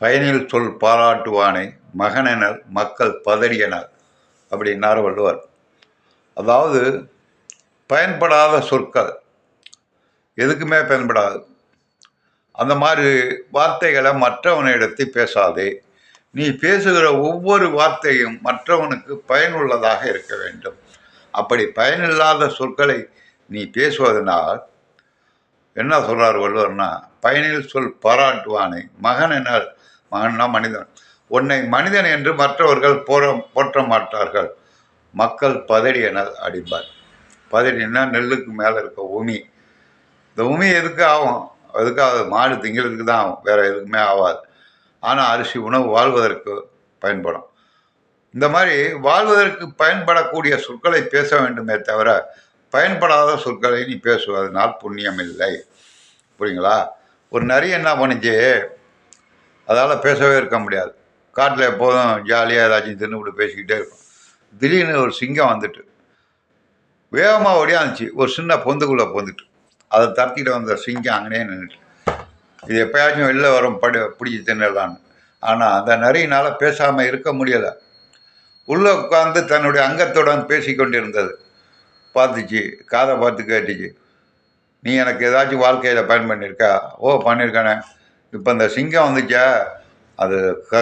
பயனில் சொல் பாராட்டுவானை மகனெனல் மக்கள் பதறியனர் அப்படின்னார் வள்ளுவர். அதாவது பயன்படாத சொற்கள் எதுக்குமே பயன்படாது. அந்த மாதிரி வார்த்தைகளை மற்றவனிடத்தை பேசாதே. நீ பேசுகிற ஒவ்வொரு வார்த்தையும் மற்றவனுக்கு பயனுள்ளதாக இருக்க வேண்டும். அப்படி பயனில்லாத சொற்களை நீ பேசுவதனால் என்ன சொல்கிறார் வள்ளுவர்னா பயனில் சொல் பாராட்டுவானை மகன் என்ன மகன்னா மனிதன். உன்னை மனிதன் என்று மற்றவர்கள் போற போற்ற மாட்டார்கள். மக்கள் பதடி என அடிப்பார். பதடின்னா நெல்லுக்கு மேலே இருக்க உமி. இந்த உமி எதுக்கு ஆகும்? எதுக்காக மாடு திங்கிறதுக்கு தான் ஆகும். வேற எதுக்குமே ஆகாது. ஆனால் அரிசி உணவு வாழ்வதற்கு பயன்படும். இந்த மாதிரி வாழ்வதற்கு பயன்படக்கூடிய சொற்களை பேச வேண்டுமே தவிர பயன்படாத சொற்களை நீ பேசுவதனால் புண்ணியம் இல்லை. புரியுங்களா? ஒரு நிறைய என்ன பண்ணுச்சு? அதால் பேசவே இருக்க முடியாது. காட்டில் எப்போதும் ஜாலியாக ஏதாச்சும் தின்னுபிட்டு பேசிக்கிட்டே இருக்கும் திடீர்னு ஒரு சிங்கம் வந்துட்டு வேகமாக ஓடியாந்துச்சு ஒரு சின்ன பொந்துக்குள்ளே பொந்துட்டு. அதை தரத்திட்டு வந்த சிங்கம் அங்கனே நின்றுட்டு இது எப்போயாச்சும் வெளில வரும் படி பிடிச்சி தின்னலான்னு. ஆனால் அந்த நரியினால் பேசாமல் இருக்க முடியலை. உள்ளே உட்காந்து தன்னுடைய அங்கத்துடன் பேசி கொண்டிருந்தது பார்த்துச்சு காதை பார்த்து கேட்டுச்சு. நீ எனக்கு ஏதாச்சும் வாழ்க்கையில் பயன் பண்ணியிருக்கா ஓ பண்ணியிருக்கானே இப்போ இந்த சிங்கம் வந்துச்சா? அது க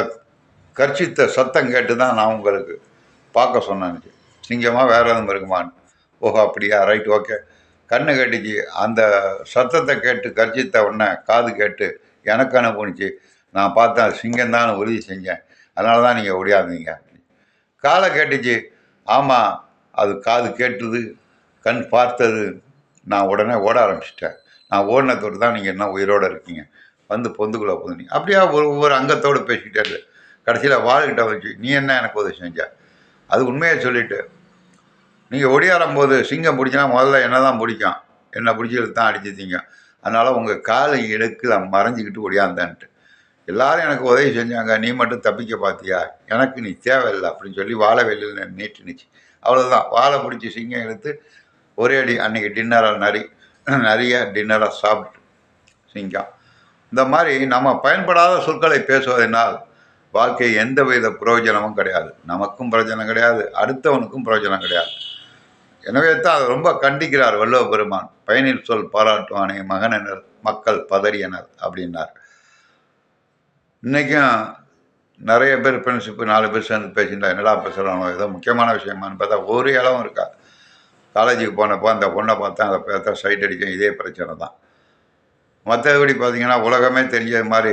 கர்ச்சித்த சத்தம் கேட்டு தான் நான் உங்களுக்கு பார்க்க சொன்னேன்னு சிங்கமாக வேற எதுவும் இருக்குமான்னு. ஓஹோ அப்படியா? ரைட் ஓகே கண்ணு கட்டிச்சு. அந்த சத்தத்தை கேட்டு கர்ச்சித்த உடனே காது கேட்டு எனக்கு அனுப்புனுச்சு. நான் பார்த்தேன் அது சிங்கம் தான் உறுதி செஞ்சேன். அதனால தான் நீங்கள் ஒடியாந்தீங்க காலை கேட்டுச்சு. ஆமாம் அது காது கேட்டது கண் பார்த்தது. நான் உடனே ஓட ஆரம்பிச்சிட்டேன். நான் ஓடினத்தோடு தான் நீங்கள் என்ன உயிரோடு இருக்கீங்க. வந்து பொந்துக்குள்ளே நீ. அப்படியே ஒரு ஒவ்வொரு அங்கத்தோடு பேசிக்கிட்டே கடைசியில் வாழ்கிட்ட வச்சு நீ என்ன எனக்கு உதவி செஞ்ச? அது உண்மையை சொல்லிட்டு நீங்கள் ஒடியாரும் போது சிங்கம் பிடிச்சினா முதல்ல என்ன தான் பிடிக்கும்? என்னை பிடிச்சிட்டு தான் அடிச்சிருந்தீங்க அதனால் உங்கள் காலை இடுக்கு மறைஞ்சிக்கிட்டு ஒடியாந்தான்ட்டு. எல்லாரும் எனக்கு உதவி செஞ்சாங்க. நீ மட்டும் தப்பிக்க பார்த்தியா எனக்கு நீ தேவையில்லை. அப்படின்னு சொல்லி வாழை வெளியில் நீட்டுனுச்சு. அவ்வளோதான் வாழை பிடிச்சி சிங்கம் எடுத்து ஒரே அடி அன்னைக்கு டின்னராக நரி நிறைய டின்னராக சாப்பிட்டு சிங்கம். இந்த மாதிரி நம்ம பயன்படாத சொற்களை பேசுவதனால் வாழ்க்கை எந்த வித பிரயோஜனமும் கிடையாது. நமக்கும் பிரயோஜனம் கிடையாது. அடுத்தவனுக்கும் பிரயோஜனம் கிடையாது. எனவே தான் அதை ரொம்ப கண்டிக்கிறார் வல்லவ பெருமான். பயனில் சொல் பாராட்டுவானே மகனினர் மக்கள் பதறியனர் அப்படின்னார். இன்றைக்கும் நிறைய பேர் ஃப்ரெண்ட்ஷிப்பு நாலு பேர் சேர்ந்து பேசியிருந்தா என்னடா பேசுகிறானோ ஏதோ முக்கியமான விஷயமான்னு பார்த்தா ஒரு இளவும் இருக்கா. காலேஜுக்கு போனப்போ அந்த பொண்ணை பார்த்தா அதை பார்த்தா சைட் அடிக்கும். இதே பிரச்சனை தான். மற்றபடி பார்த்தீங்கன்னா உலகமே தெரிஞ்ச மாதிரி